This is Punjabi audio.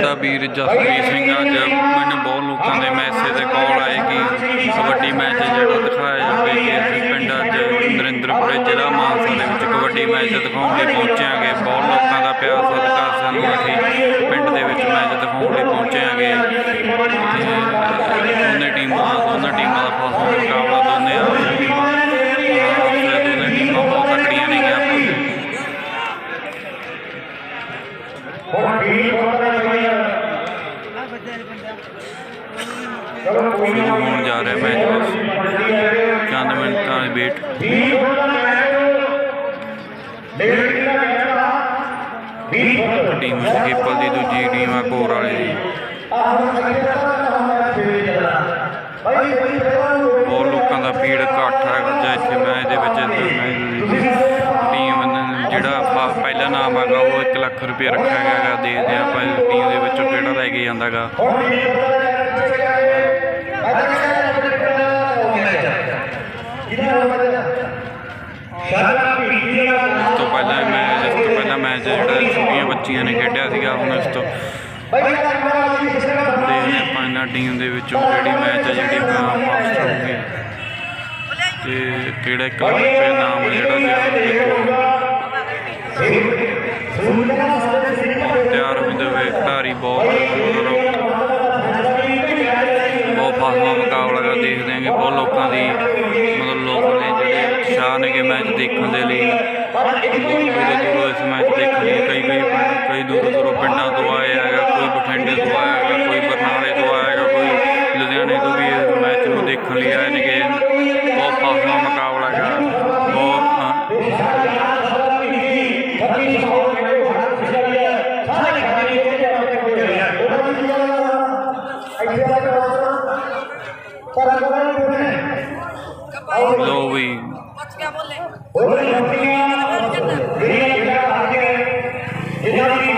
ਸਾਡਾ ਵੀਰ ਜਸਪ੍ਰੀਤ ਸਿੰਘ ਅੱਜ ਮੈਨੂੰ ਬਹੁਤ ਲੋਕਾਂ ਦੇ ਮੈਸੇਜ ਤੇ ਕਾਲ ਆਏ ਕਿ ਕਬੱਡੀ ਮੈਚ ਜਿਹੜਾ ਦਿਖਾਇਆ ਜਾਵੇ ਕਿ ਅਸੀਂ ਪਿੰਡ ਅੱਜ ਨਰਿੰਦਰਪੁਰੇ ਜ਼ਿਲ੍ਹਾ ਮਾਨਸਾ ਦੇ ਵਿੱਚ ਕਬੱਡੀ ਮੈਚ ਦਿਖਾਉਣ ਲਈ ਪਹੁੰਚਿਆਂਗੇ ਬਹੁਤ ਲੋਕਾਂ ਦਾ ਪਿਆਰ ਸਤਿਕਾਰ ਸਾਨੂੰ ਅਸੀਂ ਪਿੰਡ ਦੇ ਵਿੱਚ ਮੈਚ ਦਿਖਾਉਣ ਲਈ ਪਹੁੰਚਿਆਂਗੇ ਤੇ ਦੋਨੇ ਟੀਮਾਂ, ਦੋਨਾਂ ਟੀਮਾਂ ਦਾ ਫਾਸਲਾ ਮੁਕਾਬਲਾ ਦੋਨੇ ਦੋਨੇ ਟੀਮਾਂ ਬਹੁਤ ਤਕੜੀਆਂ ਨੇ ਆਪਾਂ ਸ਼ੁਰੂ ਹੋਣ ਜਾ ਰਿਹਾ ਮੈਚ ਬਸ ਚੰਦ ਮਿੰਟਾਂ ਦੀ ਵੇਟ ਟੀਮ ਸਕੀਪਲ ਦੀ ਦੂਜੀ ਟੀਮ ਆ ਕੋਰ ਵਾਲੇ ਦੀ। ਬਹੁਤ ਲੋਕਾਂ ਦਾ ਭੀੜ ਇਕੱਠ ਹੈ ਜਾਂ ਇੱਥੇ ਮੈਚ ਦੇ ਵਿੱਚ ਟੀਮ ਜਿਹੜਾ ਪਹਿਲਾ ਨਾਮ ਹੈਗਾ, ਉਹ 1 ਲੱਖ ਰੁਪਏ ਰੱਖਿਆ ਗਿਆ ਦੇ ਦੇਖਦੇ ਆਪਾਂ ਕੇ ਜਾਂਦਾਗਾ ਇਸ ਤੋਂ ਪਹਿਲਾਂ ਮੈਚ ਇਸ ਤੋਂ ਪਹਿਲਾਂ ਮੈਚ ਜਿਹੜਾ ਛੋਟੀਆਂ ਬੱਚੀਆਂ ਨੇ ਖੇਡਿਆ ਸੀਗਾ ਹੁਣ ਇਸ ਤੋਂ ਦੇਖਦੇ ਆਪਾਂ ਇਹਨਾਂ ਟੀਮ ਦੇ ਵਿੱਚੋਂ ਕਿਹੜੀ ਮੈਚ ਹੈ ਜਿਹੜੀ ਫਾਸਟ ਹੋਊਗੀ ਤੇ ਕਿਹੜਾ ਕਲੱਬ ਦਾ ਨਾਮ ਜਿਹੜਾ ਜਿਹੜਾ ਕਿ ਬਹੁਤ ਲੋਕਾਂ ਦੀ ਮਤਲਬ ਲੋਕ ਨੇ ਜਿਹੜੇ ਉਤਸ਼ਾਹ ਨੇਗੇ ਮੈਚ ਦੇਖਣ ਦੇ ਲਈ। ਦੂਰੋਂ ਦੂਰੋਂ ਇਸ ਮੈਚ ਦੇਖਣ ਲਈ ਕਈ ਕਈ ਪਿੰਡ- ਕਈ ਦੂਰੋਂ ਦੂਰੋਂ ਪਿੰਡਾਂ ਤੋਂ ਆਏ ਹੈਗਾ, ਕੋਈ ਬਠਿੰਡੇ ਤੋਂ ਆਇਆ ਹੈਗਾ, ਕੋਈ ਬਰਨਾਲੇ ਤੋਂ ਆਇਆ ਹੈਗਾ, ਕੋਈ ਲੁਧਿਆਣੇ ਤੋਂ ਵੀ ਇਸ ਮੈਚ ਨੂੰ ਦੇਖਣ ਲਈ ਆਏ ਨੇਗੇ ਬਹੁਤ ਫਾਸਲਾ ਮੁਕਾਬਲਾ ਹੈਗਾ ਬਹੁਤ ਅ, ਲੋ ਵੀ। ਪੁੱਛ ਕੇ ਬੋਲੇ। ਉਹ ਨੌਕਰੀਆਂ ਜਿਹੜੀਆਂ ਜਿਹੜੀਆਂ ਆ ਕੇ ਇਹਨਾਂ ਦੀ